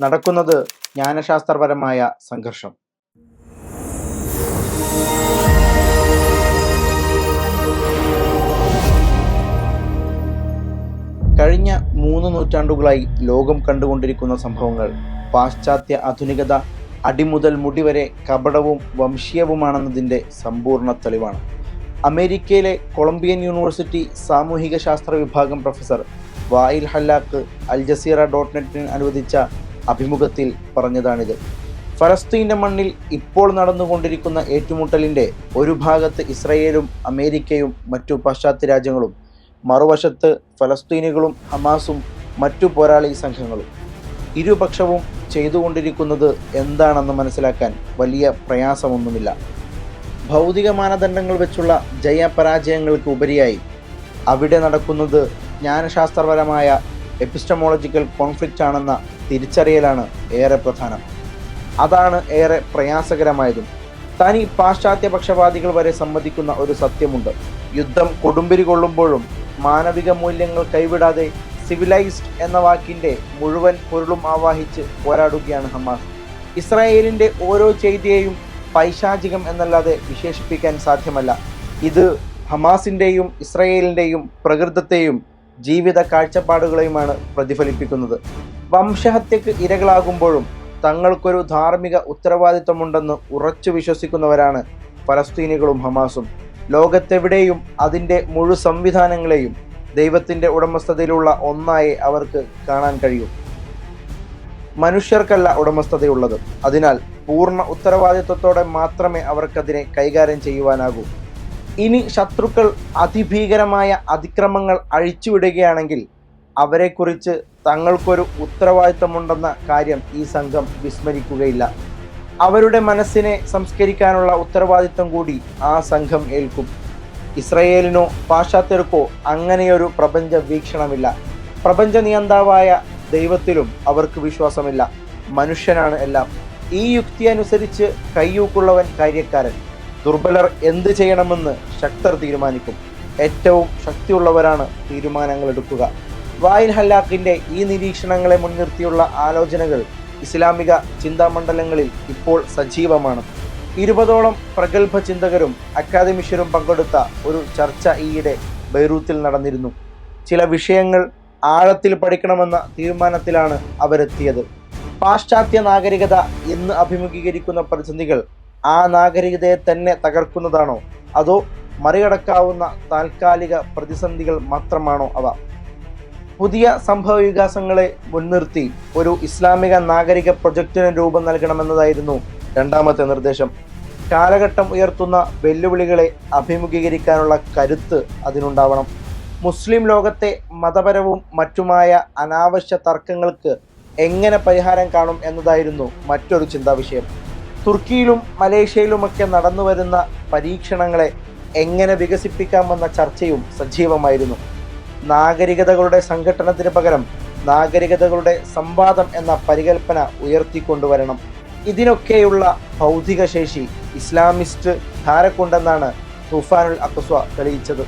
നടക്കുന്നത് ജ്ഞാനശാസ്ത്രപരമായ സംഘർഷം. കഴിഞ്ഞ മൂന്ന് നൂറ്റാണ്ടുകളായി ലോകം കണ്ടുകൊണ്ടിരിക്കുന്ന സംഭവങ്ങൾ പാശ്ചാത്യ ആധുനികത അടിമുതൽ മുടിവരെ കപടവും വംശീയവുമാണെന്നതിന്റെ സമ്പൂർണ തെളിവാണ്. അമേരിക്കയിലെ കൊളംബിയൻ യൂണിവേഴ്സിറ്റി സാമൂഹിക ശാസ്ത്ര വിഭാഗം പ്രൊഫസർ വായിൽ ഹല്ലാക്ക് അൽ ജസീറ ഡോട്ട് നെറ്റിന് അനുവദിച്ച അഭിമുഖത്തിൽ പറഞ്ഞതാണിത്. ഫലസ്തീന്റെ മണ്ണിൽ ഇപ്പോൾ നടന്നുകൊണ്ടിരിക്കുന്ന ഏറ്റുമുട്ടലിന്റെ ഒരു ഭാഗത്ത് ഇസ്രയേലും അമേരിക്കയും മറ്റു പാശ്ചാത്യ രാജ്യങ്ങളും മറുവശത്ത് ഫലസ്തീനികളും ഹമാസും മറ്റു പോരാളി സംഘങ്ങളും. ഇരുപക്ഷവും ചെയ്തുകൊണ്ടിരിക്കുന്നത് എന്താണെന്ന് മനസ്സിലാക്കാൻ വലിയ പ്രയാസമൊന്നുമില്ല. ഭൗതിക മാനദണ്ഡങ്ങൾ വെച്ചുള്ള ജയപരാജയങ്ങൾക്ക് ഉപരിയായി അവിടെ നടക്കുന്നത് ജ്ഞാനശാസ്ത്രപരമായ എപ്പിസ്റ്റമോളജിക്കൽ കോൺഫ്ലിക്റ്റ് ആണെന്ന തിരിച്ചറിയലാണ് ഏറെ പ്രധാനം. അതാണ് ഏറെ പ്രയാസകരമായതും. തനി പാശ്ചാത്യ പക്ഷപാതികൾ വരെ സമ്മതിക്കുന്ന ഒരു സത്യമുണ്ട്. യുദ്ധം കൊടുമ്പിരി കൊള്ളുമ്പോഴും മാനവിക മൂല്യങ്ങൾ കൈവിടാതെ സിവിലൈസ്ഡ് എന്ന വാക്കിന്റെ മുഴുവൻ പൊരുളും ആവാഹിച്ച് പോരാടുകയാണ് ഹമാസ്. ഇസ്രായേലിന്റെ ഓരോ ചെയ്തിയെയും പൈശാചികം എന്നല്ലാതെ വിശേഷിപ്പിക്കാൻ സാധ്യമല്ല. ഇത് ഹമാസിന്റെയും ഇസ്രായേലിന്റെയും പ്രകൃതത്തെയും ജീവിത കാഴ്ചപ്പാടുകളെയുമാണ് പ്രതിഫലിപ്പിക്കുന്നത്. വംശഹത്യക്ക് ഇരകളാകുമ്പോഴും തങ്ങൾക്കൊരു ധാർമ്മിക ഉത്തരവാദിത്വമുണ്ടെന്ന് ഉറച്ചു വിശ്വസിക്കുന്നവരാണ് ഫലസ്തീനികളും ഹമാസും. ലോകത്തെവിടെയും അതിന്റെ മുഴു സംവിധാനങ്ങളെയും ദൈവത്തിന്റെ ഉടമസ്ഥതയിലുള്ള ഒന്നായി അവർക്ക് കാണാൻ കഴിയും. മനുഷ്യർക്കല്ല ഉടമസ്ഥതയുള്ളത്. അതിനാൽ പൂർണ ഉത്തരവാദിത്വത്തോടെ മാത്രമേ അവർക്കതിനെ കൈകാര്യം ചെയ്യുവാനാകൂ. ഇനി ശത്രുക്കൾ അതിഭീകരമായ അതിക്രമങ്ങൾ അഴിച്ചുവിടുകയാണെങ്കിൽ അവരെക്കുറിച്ച് തങ്ങൾക്കൊരു ഉത്തരവാദിത്തമുണ്ടെന്ന കാര്യം ഈ സംഘം വിസ്മരിക്കുകയില്ല. അവരുടെ മനസ്സിനെ സംസ്കരിക്കാനുള്ള ഉത്തരവാദിത്തം കൂടി ആ സംഘം ഏൽക്കും. ഇസ്രയേലിനോ പാശ്ചാത്യർക്കോ അങ്ങനെയൊരു പ്രപഞ്ച വീക്ഷണമില്ല. പ്രപഞ്ച നിയന്താവായ ദൈവത്തിലും അവർക്ക് വിശ്വാസമില്ല. മനുഷ്യനാണ് എല്ലാം. ഈ യുക്തി അനുസരിച്ച് കയ്യൂക്കുള്ളവൻ കാര്യക്കാരൻ. ദുർബലർ എന്ത് ചെയ്യണമെന്ന് ശക്തർ തീരുമാനിക്കും. ഏറ്റവും ശക്തിയുള്ളവരാണ് തീരുമാനങ്ങൾ എടുക്കുക വായിൽ ഹല്ലാഖിന്റെ ഈ നിരീക്ഷണങ്ങളെ മുൻനിർത്തിയുള്ള ആലോചനകൾ ഇസ്ലാമിക ചിന്താമണ്ഡലങ്ങളിൽ ഇപ്പോൾ സജീവമാണ്. ഇരുപതോളം പ്രഗത്ഭ ചിന്തകരും അക്കാദമിഷ്യരും പങ്കെടുത്ത ഒരു ചർച്ച ഈയിടെ ബൈറൂത്തിൽ നടന്നിരുന്നു. ചില വിഷയങ്ങൾ ആഴത്തിൽ പഠിക്കണമെന്ന തീരുമാനത്തിലാണ് അവരെത്തിയത്. പാശ്ചാത്യ നാഗരികത ഇന്ന് അഭിമുഖീകരിക്കുന്ന പ്രതിസന്ധികൾ ആ നാഗരികതയെ തന്നെ തകർക്കുന്നതാണോ? അതോ മറികടക്കാവുന്ന താൽക്കാലിക പ്രതിസന്ധികൾ മാത്രമാണോ അവ? പുതിയ സംഭവ വികാസങ്ങളെ മുൻനിർത്തി ഒരു ഇസ്ലാമിക നാഗരിക പ്രൊജക്ടിന് രൂപം നൽകണമെന്നതായിരുന്നു രണ്ടാമത്തെ നിർദ്ദേശം. കാലഘട്ടം ഉയർത്തുന്ന വെല്ലുവിളികളെ അഭിമുഖീകരിക്കാനുള്ള കരുത്ത് അതിനുണ്ടാവണം. മുസ്ലിം ലോകത്തെ മതപരവും മറ്റുമായ അനാവശ്യ തർക്കങ്ങൾക്ക് എങ്ങനെ പരിഹാരം കാണും എന്നതായിരുന്നു മറ്റൊരു ചിന്താ വിഷയം തുർക്കിയിലും മലേഷ്യയിലുമൊക്കെ നടന്നു വരുന്ന പരീക്ഷണങ്ങളെ എങ്ങനെ വികസിപ്പിക്കാമെന്ന ചർച്ചയും സജീവമായിരുന്നു. നാഗരികതകളുടെ സംഘടനത്തിന് പകരം നാഗരികതകളുടെ സംവാദം എന്ന പരികൽപ്പന ഉയർത്തിക്കൊണ്ടുവരണം. ഇതിനൊക്കെയുള്ള ഭൗതിക ശേഷി ഇസ്ലാമിസ്റ്റ് ധാരക്കുണ്ടെന്നാണ് തുഫാനുൽ അക്സ്വ തെളിയിച്ചത്.